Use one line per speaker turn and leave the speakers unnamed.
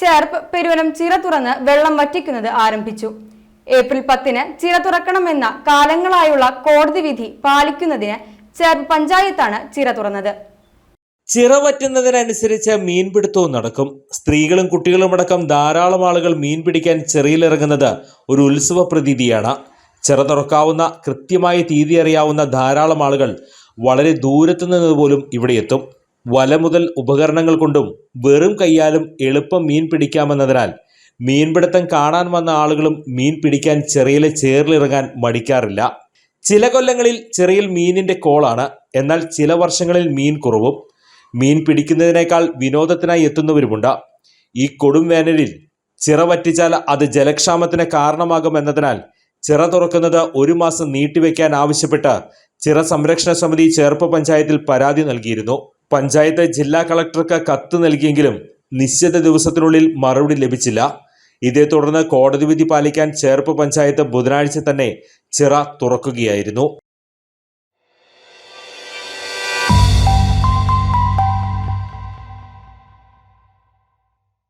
ചേർപ്പ് പെരുവനം ചിറ തുറന്ന് വെള്ളം വറ്റിക്കുന്നത് ആരംഭിച്ചു. ഏപ്രിൽ പത്തിന് ചിറ തുറക്കണമെന്ന കാലങ്ങളായുള്ള കോടതി വിധി പാലിക്കുന്നതിന് ചേർപ്പ് പഞ്ചായത്താണ് ചിറ തുറന്നത്.
ചിറ വറ്റുന്നതിനനുസരിച്ച് മീൻപിടുത്തവും നടക്കും. സ്ത്രീകളും കുട്ടികളും അടക്കം ധാരാളം ആളുകൾ മീൻ പിടിക്കാൻ ചെറിയിലിറങ്ങുന്നത് ഒരു ഉത്സവ പ്രതീതിയാണ്. ചിറ തുറക്കാവുന്ന കൃത്യമായ തീയതി അറിയാവുന്ന ധാരാളം ആളുകൾ വളരെ ദൂരത്തു നിന്ന് പോലും ഇവിടെ എത്തും. വല മുതൽ ഉപകരണങ്ങൾ കൊണ്ടും വെറും കൈയാലും എളുപ്പം മീൻ പിടിക്കാമെന്നതിനാൽ മീൻപിടുത്തം കാണാൻ വന്ന ആളുകളും മീൻ പിടിക്കാൻ ചെറിയിലെ ചേറിലിറങ്ങാൻ മടിക്കാറില്ല. ചില കൊല്ലങ്ങളിൽ ചെറിയിൽ മീനിന്റെ കോളാണ്. എന്നാൽ ചില വർഷങ്ങളിൽ മീൻ കുറവും. മീൻ പിടിക്കുന്നതിനേക്കാൾ വിനോദത്തിനായി എത്തുന്നവരുമുണ്ട്. ഈ കൊടും വേനലിൽ ചിറ വറ്റിച്ചാൽ അത് ജലക്ഷാമത്തിന് കാരണമാകും എന്നതിനാൽ ചിറ തുറക്കുന്നത് ഒരു മാസം നീട്ടിവെക്കാൻ ആവശ്യപ്പെട്ട് ചിറ സംരക്ഷണ സമിതി ചേർപ്പ് പഞ്ചായത്തിൽ പരാതി നൽകിയിരുന്നു. പഞ്ചായത്ത് ജില്ലാ കളക്ടർക്ക് കത്ത് നൽകിയെങ്കിലും നിശ്ചിത ദിവസത്തിനുള്ളിൽ മറുപടി ലഭിച്ചില്ല. ഇതേ തുടർന്ന് കോടതി വിധി പാലിക്കാൻ ചേർപ്പ് പഞ്ചായത്ത് ബുധനാഴ്ച തന്നെ ചിറ തുറക്കുകയായിരുന്നു.